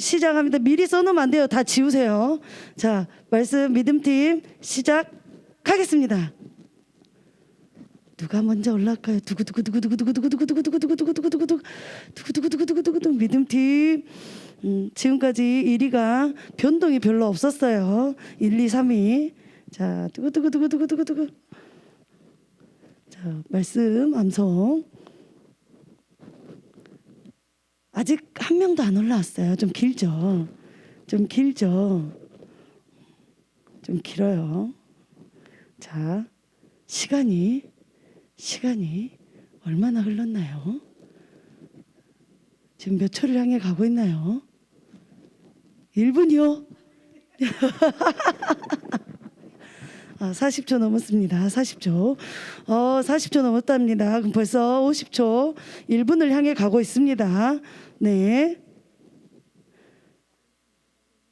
시작합니다. 미리 써놓으면 안 돼요. 다 지우세요. 자, 말씀 믿음팀 시작하겠습니다. 누가 먼저 올라갈까요? 두구두구두구두구두구두구두구두구두구두구두구두구두구두구두구두구두구 두구두구두구두구두구 믿음팀 음, 지금까지 1위가 변동이 별로 없었어요. 1, 2, 3위. 자, 두구두구두구두구두구두구. 자, 말씀 암송. 아직 한 명도 안 올라왔어요. 좀 길죠. 좀 길죠. 좀 길어요. 자, 시간이 시간이 얼마나 흘렀나요? 지금 몇 초를 향해 가고 있나요? 1분이요? 아, 40초 넘었습니다. 40초. 어, 40초 넘었답니다. 그럼 벌써 50초, 1분을 향해 가고 있습니다. 네.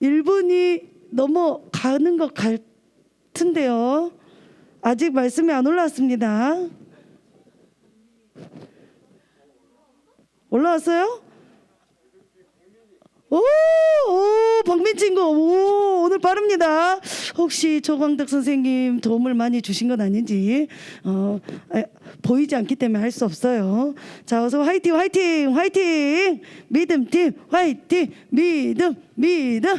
1분이 넘어가는 것 같은데요. 아직 말씀이 안 올라왔습니다. 올라왔어요? 오, 오, 박민 친구, 오, 오늘 빠릅니다. 혹시 조광덕 선생님 도움을 많이 주신 건 아닌지, 어, 아, 보이지 않기 때문에 할 수 없어요. 자, 어서 화이팅, 화이팅, 화이팅! 믿음 팀, 화이팅! 믿음, 믿음!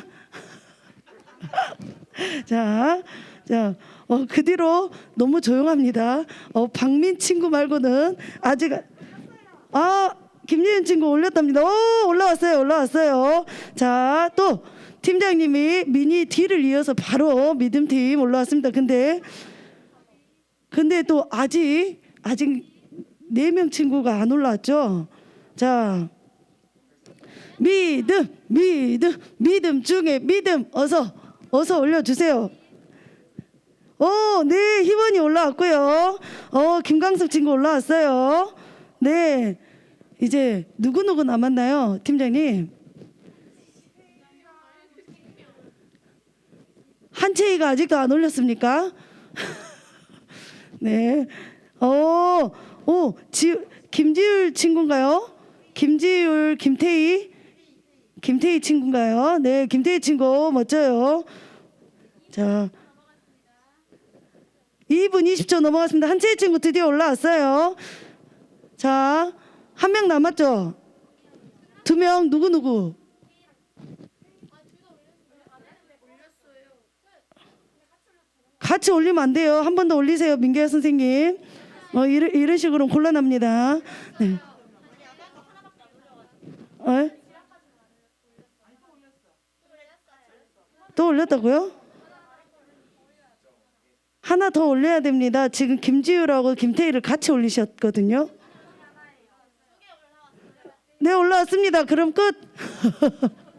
자, 자, 어, 그 뒤로 너무 조용합니다. 어, 박민 친구 말고는 아직, 아, 김예은 친구 올렸답니다. 오, 올라왔어요. 올라왔어요. 자, 또 팀장님이 미니 D를 이어서 바로 믿음팀 올라왔습니다. 근데 근데 또 아직 아직 네 명 친구가 안 올라왔죠. 자, 믿음, 믿음, 믿음 중에 믿음 어서 어서 올려 주세요. 오, 네, 희원이 올라왔고요. 어, 김강석 친구 올라왔어요. 네. 이제 누구누구 남았나요, 팀장님? 한채이가 아직도 안 올렸습니까? 네. 어, 오, 지, 김지율 친구인가요? 김지율, 김태희? 김태희 친구인가요? 네, 김태희 친구 멋져요. 자, 2분 20초 넘어갔습니다. 한채희 친구 드디어 올라왔어요. 자, 한 명 남았죠? 두 명 누구 누구? 같이 올리면 안 돼요. 한 번 더 올리세요, 민규 선생님. 어, 이런, 이런 식으로 곤란합니다. 네. 어? 또 올렸다고요? 하나 더 올려야 됩니다. 지금 김지우라고 김태희를 같이 올리셨거든요. 네, 올라왔습니다. 그럼 끝.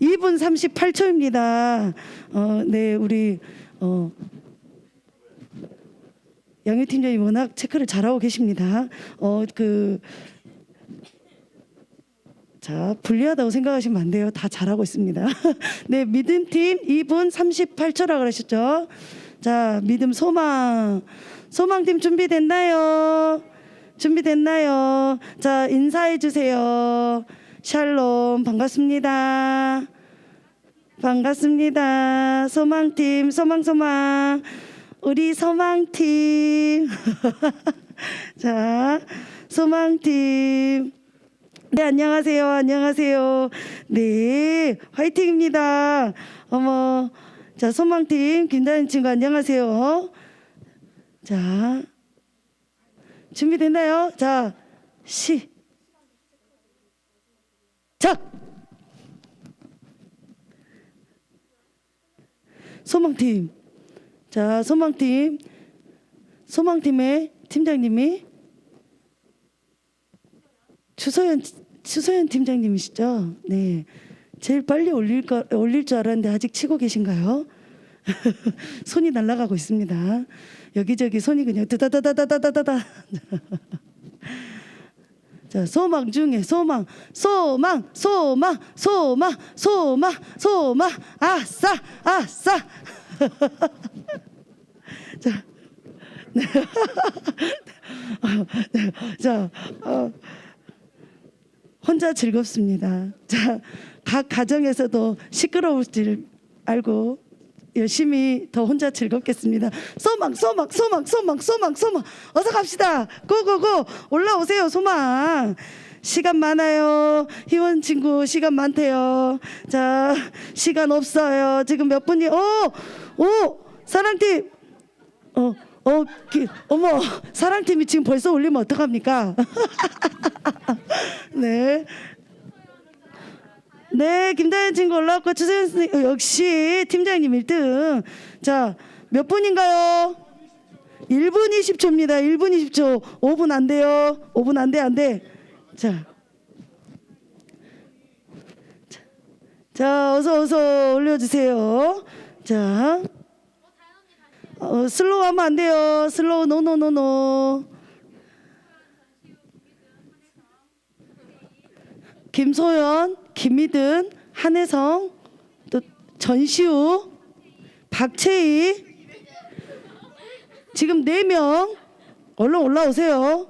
2분 38초입니다. 어, 네, 우리 어, 양유 팀장님 워낙 체크를 잘하고 계십니다. 어, 그 자, 불리하다고 생각하시면 안 돼요. 다 잘하고 있습니다. 네, 믿음 팀 2분 38초라 그러셨죠? 자, 믿음 소망. 소망팀 준비됐나요? 준비됐나요? 자, 인사해 주세요. 샬롬, 반갑습니다. 반갑습니다. 소망팀, 소망소망. 우리 소망팀. 자, 소망팀. 네, 안녕하세요. 안녕하세요. 네, 화이팅입니다. 어머, 자, 소망팀, 김다인 친구 안녕하세요. 자, 준비됐나요? 자, 시. 작! 소망팀. 자, 소망팀. 소망팀의 팀장님이 추소연 추소연 팀장님이시죠? 네. 제일 빨리 올릴 거 올릴 줄 알았는데 아직 치고 계신가요? 손이 날아가고 있습니다. 여기저기 손이 그냥 드다다다다다다다. 자, 소망 중에 소망, 소망, 소망, 소망, 소망, 소망, 아싸, 아싸. 자, 네. 자, 어, 혼자 즐겁습니다. 자, 각 가정에서도 시끄러울 줄 알고 열심히 더 혼자 즐겁겠습니다. 소망, 소망, 소망, 소망, 소망, 소망. 어서 갑시다. 고고고 올라오세요, 소망. 시간 많아요. 희원 친구 시간 많대요. 자, 시간 없어요. 지금 몇 분이 오, 오, 사랑팀. 어, 어, 기, 어머, 사랑팀이 지금 벌써 올리면 어떡합니까? 네. 네, 김다현 친구 올라왔고 추세현 선생님 어, 역시 팀장님 1등. 자, 몇 분인가요? 1분 20초입니다. 1분 20초. 5분 안 돼요. 5분 안 돼, 안 돼. 자. 자, 자, 어서 어서 올려 주세요. 자. 어, 슬로우 하면 안 돼요. 슬로우 노노노노. 김소연, 김미든, 한혜성, 또 전시우, 박채희 지금 네 명 얼른 올라오세요.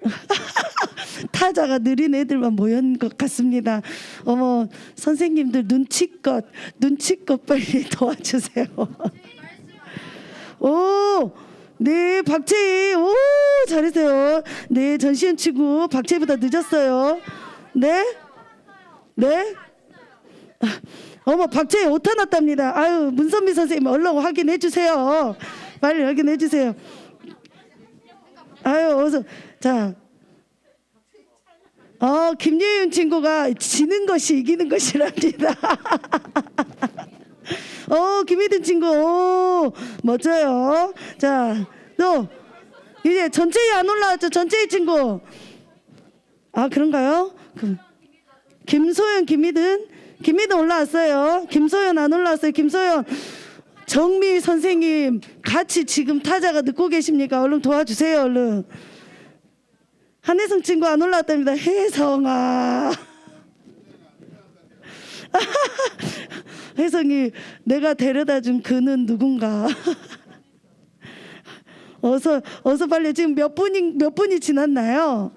타자가 느린 애들만 모인 것 같습니다. 어머 선생님들 눈치껏 눈치껏 빨리 도와주세요. 오, 네 박채희, 오 잘했어요. 네 전시현 치고 박채희보다 늦었어요. 네, 네. 아, 어머 박채희 오타 났답니다. 아유 문선미 선생님 얼른 확인해 주세요. 빨리 확인해 주세요. 아유 어서 자. 어 김예윤 친구가 지는 것이 이기는 것이랍니다. 어 김희든 친구 오 멋져요. 자 또 이제 전체에 안 올라왔죠 전체의 친구. 아 그런가요? 김소연 김희든 김희든 올라왔어요. 김소연 안 올라왔어요. 김소연 정미 선생님 같이 지금 타자가 듣고 계십니까? 얼른 도와주세요 얼른. 한혜성 친구 안 올라왔답니다. 혜성아. 혜성이 내가 데려다 준 그는 누군가. 어서 어서 빨리 지금 몇 분이 몇 분이 지났나요?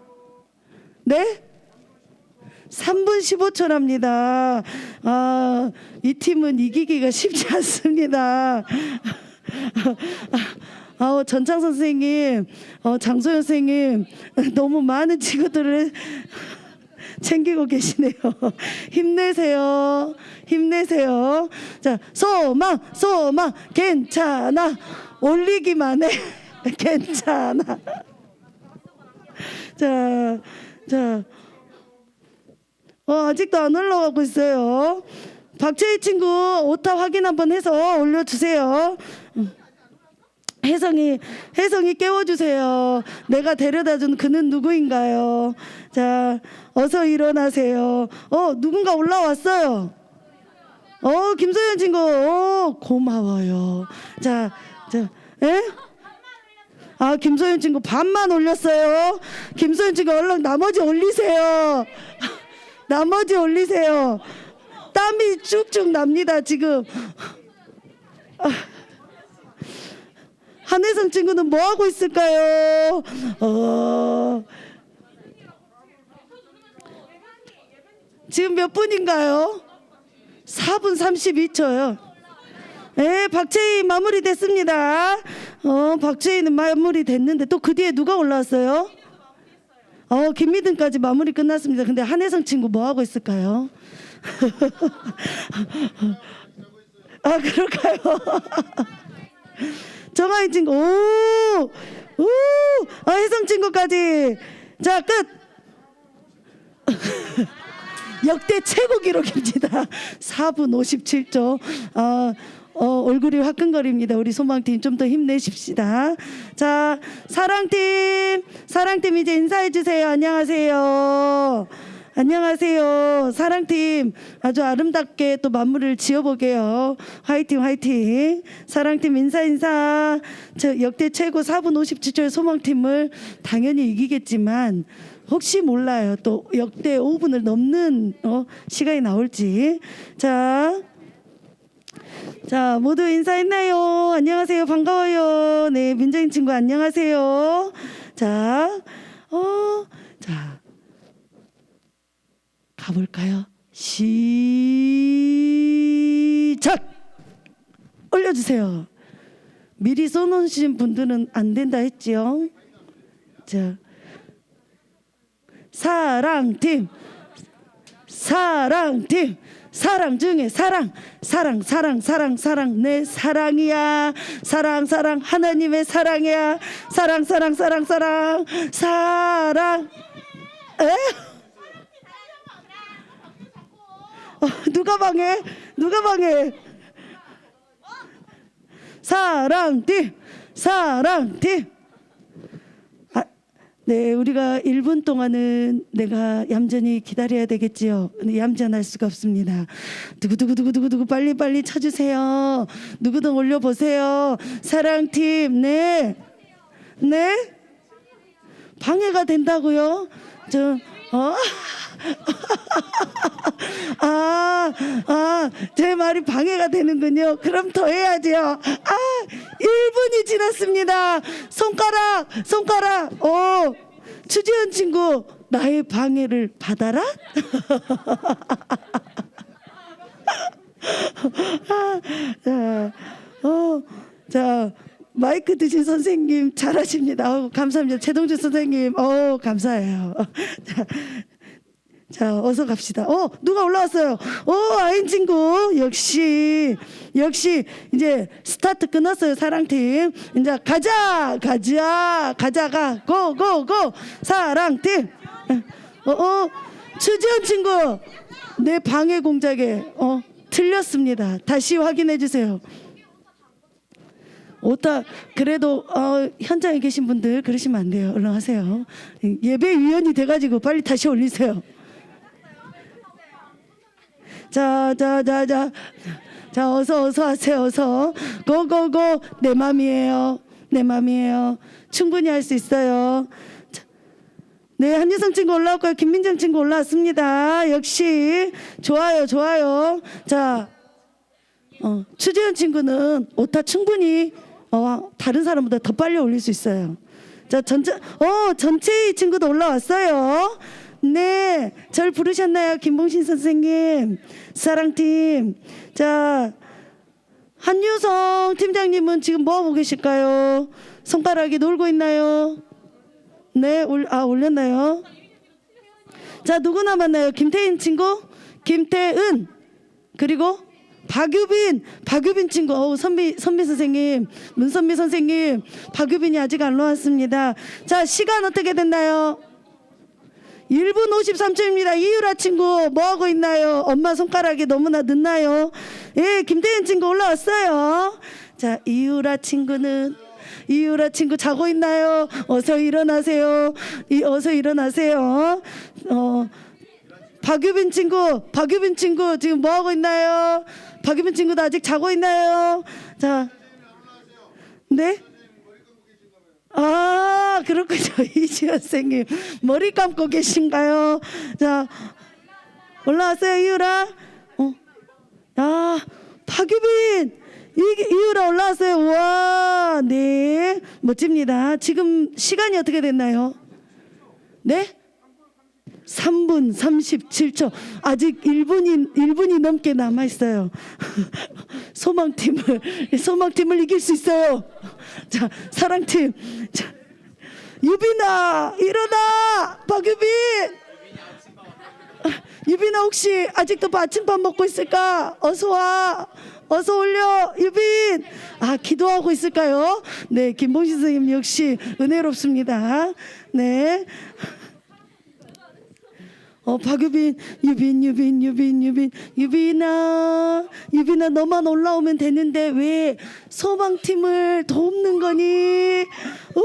네? 3분 15초랍니다. 아, 이 팀은 이기기가 쉽지 않습니다. 아, 전창 선생님, 어, 장소연 선생님, 너무 많은 친구들을 챙기고 계시네요. 힘내세요. 힘내세요. 자, 소망, 소망, 괜찮아. 올리기만 해. 괜찮아. 자, 자. 어, 아직도 안 올라가고 있어요. 박채희 친구 오타 확인 한번 해서 올려주세요. 혜성이 혜성이 깨워주세요. 내가 데려다준 그는 누구인가요? 자, 어서 일어나세요. 어, 누군가 올라왔어요. 어, 김소연 친구, 어, 고마워요. 자, 자, 예? 아, 김소연 친구 반만 올렸어요. 김소연 친구 얼른 나머지 올리세요. 나머지 올리세요. 땀이 쭉쭉 납니다, 지금. 한혜성 친구는 뭐 하고 있을까요? 어. 지금 몇 분인가요? 4분 32초요. 네, 박채희 마무리 됐습니다. 어, 박채희는 마무리 됐는데 또 그 뒤에 누가 올라왔어요? 어, 김미든까지 마무리 끝났습니다. 근데 한혜성 친구 뭐 하고 있을까요? 아, 그럴까요? 정하인 친구, 오, 오, 아, 혜성 친구까지. 자, 끝. 역대 최고 기록입니다. 4분 57초. 아, 어, 얼굴이 화끈거립니다. 우리 소망팀 좀 더 힘내십시다. 자, 사랑팀, 사랑팀 이제 인사해 주세요. 안녕하세요. 안녕하세요. 사랑팀 아주 아름답게 또 마무리를 지어보게요. 화이팅, 화이팅. 사랑팀 인사, 인사. 저 역대 최고 4분 57초의 소망팀을 당연히 이기겠지만 혹시 몰라요. 또 역대 5분을 넘는 어, 시간이 나올지. 자, 자, 모두 인사했나요? 안녕하세요. 반가워요. 네, 민정인 친구 안녕하세요. 자, 어, 자, 가볼까요? 시작! 올려주세요. 미리 써놓으신 분들은 안 된다 했지요? 자, 사랑팀, 사랑팀, 사랑 중에 사랑, 사랑, 사랑, 사랑, 사랑, 내 사랑이야. 사랑, 사랑, 하나님의 사랑이야. 사랑, 사랑, 사랑, 사랑, 사랑. 에? 어, 누가 방해? 누가 방해? 사랑팀, 사랑팀. 아, 네, 우리가 1분 동안은 내가 얌전히 기다려야 되겠지요. 얌전할 수가 없습니다. 두구두구두구두구두구 빨리 빨리 쳐주세요. 누구든 올려보세요. 사랑팀, 네, 네. 방해가 된다고요? 저, 어? 아, 아, 제 말이 방해가 되는군요. 그럼 더 해야죠. 아, 1분이 지났습니다. 손가락, 손가락. 오, 추지현 친구, 나의 방해를 받아라? 자, 어, 자, 마이크 드신 선생님 잘하십니다. 어, 감사합니다. 최동준 선생님, 어, 감사해요. 자, 자, 어서 갑시다. 어, 누가 올라왔어요? 어, 아인 친구. 역시, 역시, 이제 스타트 끝났어요. 사랑팀. 이제 가자, 가자, 가자가. 고, 고, 고. 사랑팀. 어, 어, 추지현 친구. 내 방해 공작에, 어, 틀렸습니다. 다시 확인해 주세요. 오타 그래도 어, 현장에 계신 분들 그러시면 안 돼요. 얼른 하세요. 예배 위원이 돼가지고 빨리 다시 올리세요. 자, 자, 자, 자, 자, 어서 어서 하세요. 어서 고 고 고 내 맘이에요. 내 맘이에요. 충분히 할 수 있어요. 자, 네, 한유성 친구 올라왔고요. 김민정 친구 올라왔습니다. 역시 좋아요, 좋아요. 자, 어, 추재현 친구는 오타 충분히 어, 다른 사람보다 더 빨리 올릴 수 있어요. 자, 전체 어, 전체 이 친구도 올라왔어요. 네, 절 부르셨나요, 김봉신 선생님? 사랑팀. 자, 한유성 팀장님은 지금 뭐 하고 계실까요? 손가락이 놀고 있나요? 네, 올, 아 올렸나요? 자, 누구 남았나요? 김태인 친구, 김태은, 그리고 박유빈, 박유빈 친구, 어우, 선비, 선비 선생님, 문선비 선생님, 박유빈이 아직 안 나왔습니다. 자, 시간 어떻게 됐나요? 1분 53초입니다. 이유라 친구, 뭐 하고 있나요? 엄마 손가락이 너무나 늦나요? 예, 김태현 친구 올라왔어요. 자, 이유라 친구는 이유라 친구 자고 있나요? 어서 일어나세요. 이, 어서 일어나세요. 어, 박유빈 친구, 박유빈 친구 지금 뭐 하고 있나요? 박유빈 친구도 아직 자고 있나요? 자, 네? 아, 그렇군요. 이지현 선생님. 머리 감고 계신가요? 자, 올라왔어요, 이유라? 어. 아, 박유빈! 이, 이유라 올라왔어요. 와, 네. 멋집니다. 지금 시간이 어떻게 됐나요? 네? 3분 37초. 아직 1분이 1분이 넘게 남아 있어요. 소망팀을 소망팀을 이길 수 있어요. 자, 사랑팀. 자, 유빈아, 일어나. 박유빈. 유빈아 혹시 아직도 아침밥 먹고 있을까? 어서 와. 어서 올려. 유빈. 아, 기도하고 있을까요? 네, 김봉신 선생님 역시 은혜롭습니다. 네. 어 박유빈 유빈 유빈 유빈 유빈 유빈아 유빈아 너만 올라오면 되는데 왜 소방팀을 돕는 거니? 우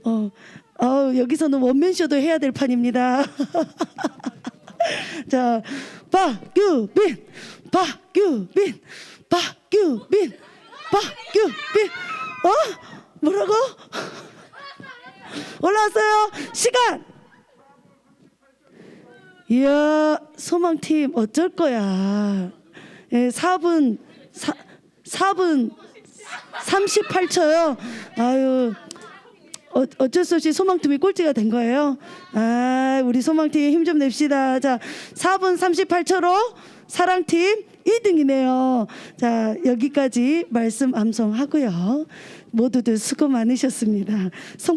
어, 어 여기서는 원맨쇼도 해야 될 판입니다. 자 박유빈 박유빈 박유빈 박유빈 어 뭐라고? 올라왔어요. 시간. 이야, 소망팀 어쩔 거야. 예, 4분, 4, 4분 38초요. 아유, 어, 어쩔 수 없이 소망팀이 꼴찌가 된 거예요. 아, 우리 소망팀 힘 좀 냅시다. 자, 4분 38초로 사랑팀 2등이네요. 자, 여기까지 말씀 암송하고요. 모두들 수고 많으셨습니다. 손